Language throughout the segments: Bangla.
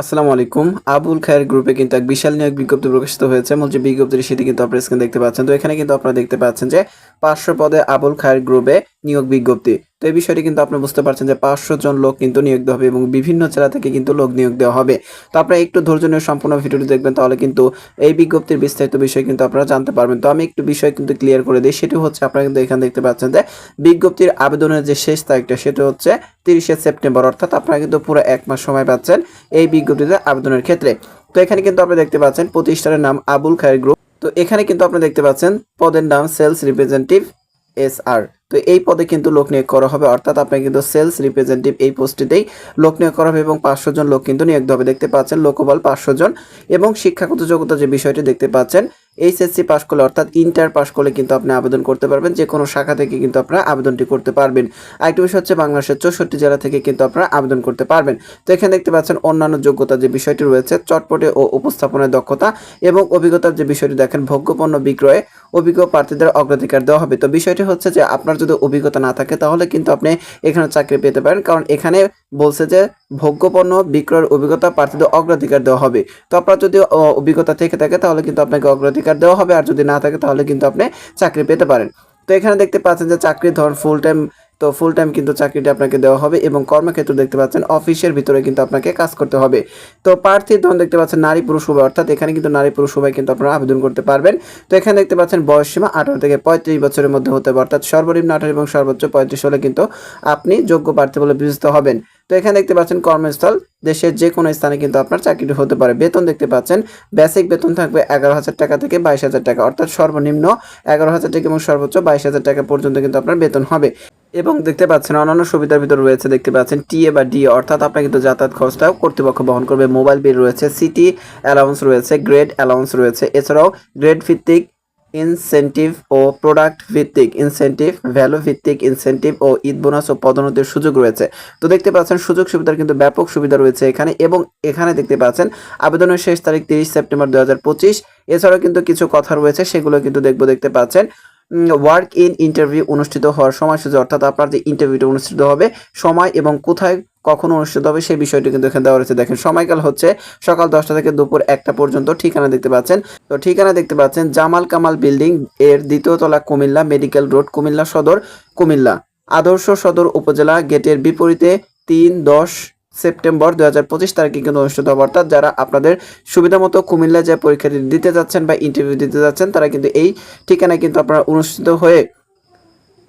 আসসালামু আলাইকুম। আবুল খায়ের গ্রুপে কিন্তু এক বিশাল নিয়োগ বিজ্ঞপ্তি প্রকাশিত হয়েছে। মূল যে বিজ্ঞপ্তির সেটি কিন্তু আপনারা স্ক্রিনে দেখতে পাচ্ছেন। তো এখানে কিন্তু আপনারা দেখতে পাচ্ছেন যে পার্শ্ব পদে আবুল খায়ের গ্রুপে নিয়োগ বিজ্ঞপ্তি। তো এই বিষয়টি কিন্তু আপনি বুঝতে পারছেন যে পাঁচশো জন লোক কিন্তু নিয়োগ দেওয়া হবে এবং বিভিন্ন জেলা থেকে কিন্তু লোক নিয়োগ দেওয়া হবে। তো আপনারা একটু ধৈর্য নিয়ে সম্পূর্ণ ভিডিওটি দেখবেন, তাহলে কিন্তু এই বিজ্ঞপ্তির বিস্তারিত বিষয় কিন্তু আপনারা জানতে পারবেন। তো আমি একটু বিষয় কিন্তু ক্লিয়ার করে দিই, সেটি হচ্ছে আপনারা কিন্তু এখানে দেখতে পাচ্ছেন যে বিজ্ঞপ্তির আবেদনের যে শেষ তারিখটা, সেটা হচ্ছে তিরিশে সেপ্টেম্বর, অর্থাৎ আপনারা কিন্তু পুরো এক মাস সময় পাচ্ছেন এই বিজ্ঞপ্তিতে আবেদনের ক্ষেত্রে। তো এখানে কিন্তু আপনি দেখতে পাচ্ছেন প্রতিষ্ঠানের নাম আবুল খায়ের গ্রুপ তো এখানে কিন্তু আপনি দেখতে পাচ্ছেন পদের নাম সেলস রিপ্রেজেন্টেটিভ এস আর তো এই পদে কিন্তু লোক নিয়োগ করা হবে। অর্থাৎ আপনি কিন্তু সেলস রিপ্রেজেন্টেটিভ এই পোস্টটিতেই লোক নিয়োগ করা হবে এবং পাঁচশো জন লোক কিন্তু নিয়োগ হবে। দেখতে পাচ্ছেন, লোকবল পাঁচশো জন এবং শিক্ষাগত যোগ্যতা যে বিষয়টি দেখতে পাচ্ছেন এইচএসসি পাশ করলে, অর্থাৎ ইন্টার পাশ করলে কিন্তু আপনি আবেদন করতে পারবেন। যে কোনো শাখা থেকে কিন্তু আপনারা আবেদনটি করতে পারবেন। আরেকটি বিষয় হচ্ছে বাংলাদেশের চৌষট্টি জেলা থেকে কিন্তু আপনারা আবেদন করতে পারবেন। তো এখানে দেখতে পাচ্ছেন অন্যান্য যোগ্যতা যে বিষয়টি রয়েছে, চটপটে ও উপস্থাপনের দক্ষতা এবং অভিজ্ঞতার যে বিষয়টি দেখেন, ভোগ্যপণ্য বিক্রয়ে অভিজ্ঞ প্রার্থীদের অগ্রাধিকার দেওয়া হবে। তো বিষয়টি হচ্ছে যে, আপনার যদি অভিজ্ঞতা না থাকে, তাহলে কিন্তু আপনি এখানে চাকরি পেতে পারেন। কারণ এখানে বলছে যে, ভোগ্যপণ্য বিক্রয়ের অভিজ্ঞতা প্রার্থীদের অগ্রাধিকার দেওয়া হবে। তো আপনার যদি অভিজ্ঞতা থেকে থাকে, তাহলে কিন্তু আপনাকে অগ্রাধিকার দেওয়া হবে, আর যদি না থাকে তাহলে কিন্তু আপনি চাকরি পেতে পারেন। তো এখানে দেখতে পাচ্ছেন যে চাকরির ধরন ফুল টাইম তো ফুল টাইম কিন্তু চাকরিটি আপনাকে দেওয়া হবে এবং কর্মক্ষেত্র দেখতে পাচ্ছেন, অফিসের ভিতরে কিন্তু আপনাকে কাজ করতে হবে। তো প্রার্থীর ধরন দেখতে পাচ্ছেন, নারী পুরুষ উভয়, অর্থাৎ এখানে কিন্তু নারী পুরুষ উভয় কিন্তু আপনারা আবেদন করতে পারবেন। তো এখানে দেখতে পাচ্ছেন, বয়স সীমা আঠারো থেকে পঁয়ত্রিশ বছরের মধ্যে হতে হবে, অর্থাৎ সর্বনিম্ন আঠারো এবং সর্বোচ্চ পঁয়ত্রিশ হলে কিন্তু আপনি যোগ্য প্রার্থী বলে বিবেচিত হবেন। তো এখানে দেখতে পাচ্ছেন, কর্মস্থল, দেশের যে কোনো স্থানে কিন্তু আপনার চাকরিটি হতে পারে। বেতন দেখতে পাচ্ছেন বেসিক বেতন থাকবে এগারো হাজার টাকা থেকে বাইশ হাজার টাকা, অর্থাৎ সর্বনিম্ন এগারো হাজার টাকা এবং সর্বোচ্চ বাইশ হাজার টাকা পর্যন্ত কিন্তু আপনার বেতন হবে। এবং দেখতে পাচ্ছেন অন্যান্য সুবিধার ভিতর রয়েছে, দেখতে পাচ্ছেন টিএ বা ডি অর্থাৎ আপনার কিন্তু যাতায়াত খরচটাও কর্তৃপক্ষ বহন করবে। মোবাইল বিল রয়েছে সিটি অ্যালাউন্স রয়েছে গ্রেড অ্যালাউন্স রয়েছে। এছাড়াও গ্রেড ভিত্তিক ইনসেন্টিভ ও প্রোডাক্ট ভিত্তিক ইনসেন্টিভ ভ্যালু ভিত্তিক ইনসেন্টিভ ও ঈদ বোনাস ও পদোন্নতির সুযোগ রয়েছে। তো দেখতে পাচ্ছেন সুযোগ সুবিধার কিন্তু ব্যাপক সুবিধা রয়েছে এখানে এবং এখানে দেখতে পাচ্ছেন আবেদনের শেষ তারিখ তিরিশ সেপ্টেম্বর দু এছাড়াও কিন্তু কিছু কথা রয়েছে, সেগুলো কিন্তু দেখব, দেখতে পাচ্ছেন। ওয়ার্ক ইন ইন্টারভিউ অনুষ্ঠিত হওয়ার সময়সূচি অর্থাৎ আপনার যে ইন্টারভিউটা অনুষ্ঠিত হবে, সময় এবং কোথায় কখন অনুষ্ঠিত হবে সেই বিষয়টি কিন্তু এখানে দেওয়া রয়েছে। দেখেন, সময়কাল হচ্ছে সকাল দশটা থেকে দুপুর একটা পর্যন্ত, ঠিকানা দেখতে পাচ্ছেন। তো ঠিকানা দেখতে পাচ্ছেন, জামাল কামাল বিল্ডিং এর দ্বিতীয় তলা কুমিল্লা মেডিকেল রোড, কুমিল্লা সদর, কুমিল্লা। আদর্শ সদর উপজেলা গেটের বিপরীতে তিন দশ সেপ্টেম্বর দু হাজার পঁচিশ তারিখে কিন্তু অনুষ্ঠিত হবে। অর্থাৎ যারা আপনাদের সুবিধা মতো কুমিল্লা যে পরীক্ষাটি দিতে যাচ্ছেন বা ইন্টারভিউ দিতে যাচ্ছেন, তারা কিন্তু এই ঠিকানায় কিন্তু আপনারা অনুষ্ঠিত হয়ে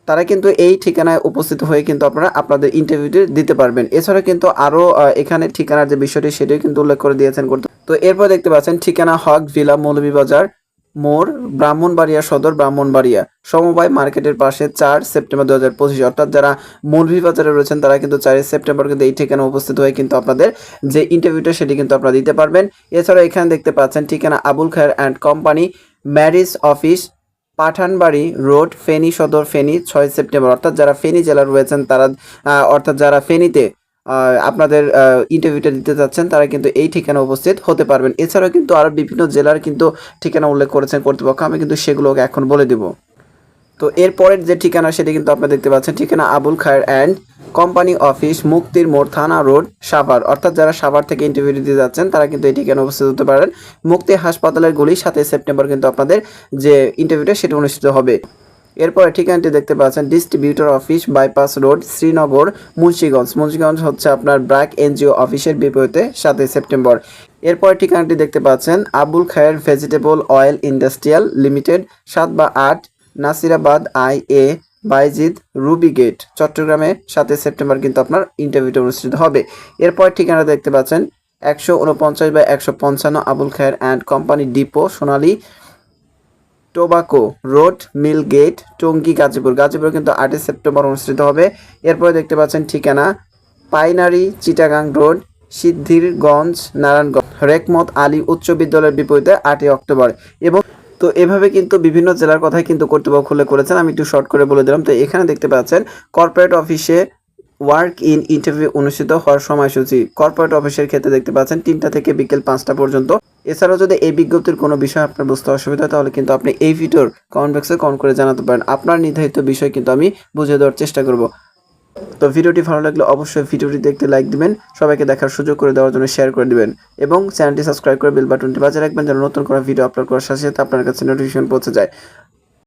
তারা কিন্তু এই ঠিকানায় উপস্থিত হয়ে কিন্তু আপনারা আপনাদের ইন্টারভিউটি দিতে পারবেন। এছাড়া কিন্তু আরও এখানে ঠিকানার যে বিষয়টি, সেটিও কিন্তু উল্লেখ করে দিয়েছেন করতে তো এরপর দেখতে পাচ্ছেন ঠিকানা হক ভিলা মৌলভীবাজার। মোড়, ব্রাহ্মণবাড়িয়া সদর, ব্রাহ্মণবাড়িয়া। সমবায় মার্কেটের পাশে চার সেপ্টেম্বর দু হাজার পঁচিশ, অর্থাৎ যারা মৌলভীবাজারে রয়েছেন, তারা কিন্তু চারই সেপ্টেম্বর কিন্তু এই ঠিকানা উপস্থিত হয়ে কিন্তু আপনাদের যে ইন্টারভিউটা সেটি কিন্তু আপনারা দিতে পারবেন। এছাড়া এখানে দেখতে পাচ্ছেন ঠিকানা Abul Khair and company, marriage office, Pathanbari road, Feni Sadar, Feni, ছয় সেপ্টেম্বর। অর্থাৎ যারা ফেনী জেলার রয়েছেন, তারা অর্থাৎ যারা ফেনীতে আপনাদের ইন্টারভিউটা দিতে যাচ্ছেন, তারা কিন্তু এই ঠিকানা উপস্থিত হতে পারবেন। এছাড়াও কিন্তু আরও বিভিন্ন জেলার কিন্তু ঠিকানা উল্লেখ করেছেন কর্তৃপক্ষ, আমি কিন্তু সেগুলোকে এখন বলে দেব। তো এরপরের যে ঠিকানা, সেটি কিন্তু আপনারা দেখতে পাচ্ছেন, ঠিকানা Abul Khair and company office, মুক্তির মোড়, থানা রোড, সাভার। অর্থাৎ যারা সাভার থেকে ইন্টারভিউ দিতে যাচ্ছেন, তারা কিন্তু এই ঠিকানা উপস্থিত হতে পারেন। মুক্তি হাসপাতালের গুলি, সাতই সেপ্টেম্বর কিন্তু আপনাদের যে ইন্টারভিউটা সেটা অনুষ্ঠিত হবে। এরপরে ঠিকানাটি দেখতে পাচ্ছেন distributor office bypass road Sreenagar Munshiganj Munshiganj হচ্ছে আপনার ব্র্যাক এনজিও অফিসের বিপরীতে সাতই সেপ্টেম্বর। এরপরে ঠিকানাটি দেখতে পাচ্ছেন, Abul Khair vegetable oil industrial limited সাত বা আট, Nasirabad I A, Bayazid Ruby gate. চট্টগ্রামে সাতই সেপ্টেম্বর কিন্তু আপনার ইন্টারভিউটা অনুষ্ঠিত হবে। এরপর ঠিকানা দেখতে পাচ্ছেন, একশো উনপঞ্চাশ বা একশো পঞ্চান্ন Abul Khair and company depot, Sonali tobacco road, mill gate, Tongi, Gazipur. Gazipur কিন্তু আটই সেপ্টেম্বর অনুষ্ঠিত হবে। এরপরে দেখতে পাচ্ছেন ঠিকানা, পাইনারি, চিটাগাং রোড, সিদ্ধিরগঞ্জ, নারায়ণগঞ্জ। রেকমত আলী উচ্চ বিদ্যালয়ের বিপরীতে আটই অক্টোবর। এবং তো এভাবে কিন্তু বিভিন্ন জেলার কথাই কিন্তু কর্তৃপক্ষ উল্লেখ করেছেন। আমি একটু শর্ট করে বলে দিলাম। তো এখানে দেখতে পাচ্ছেন কর্পোরেট অফিসে ওয়ার্ক ইন ইন্টারভিউ অনুষ্ঠিত হওয়ার সময়সূচি। কর্পোরেট অফিসের ক্ষেত্রে দেখতে পাচ্ছেন, তিনটা থেকে বিকেল পাঁচটা পর্যন্ত। এছাড়াও যদি এই বিজ্ঞপ্তির কোনো বিষয় আপনার বুঝতে অসুবিধা তাহলে কিন্তু আপনি এই ভিডিওর কমেন্ট বক্সে কমেন্ট করে জানাতে পারেন। আপনার নির্ধারিত বিষয় কিন্তু আমি বুঝিয়ে দেওয়ার চেষ্টা করব। তো ভিডিওটি ভালো লাগলে অবশ্যই ভিডিওটি দেখতে লাইক দিবেন, সবাইকে দেখার সুযোগ করে দেওয়ার জন্য শেয়ার করে দিবেন এবং চ্যানেলটি সাবস্ক্রাইব করে বেল বাটনটি বাজিয়ে রাখবেন যেন নতুন কোনো ভিডিও আপলোড করার সাথে সাথে আপনার কাছে নোটিফিকেশন পৌঁছে যায়।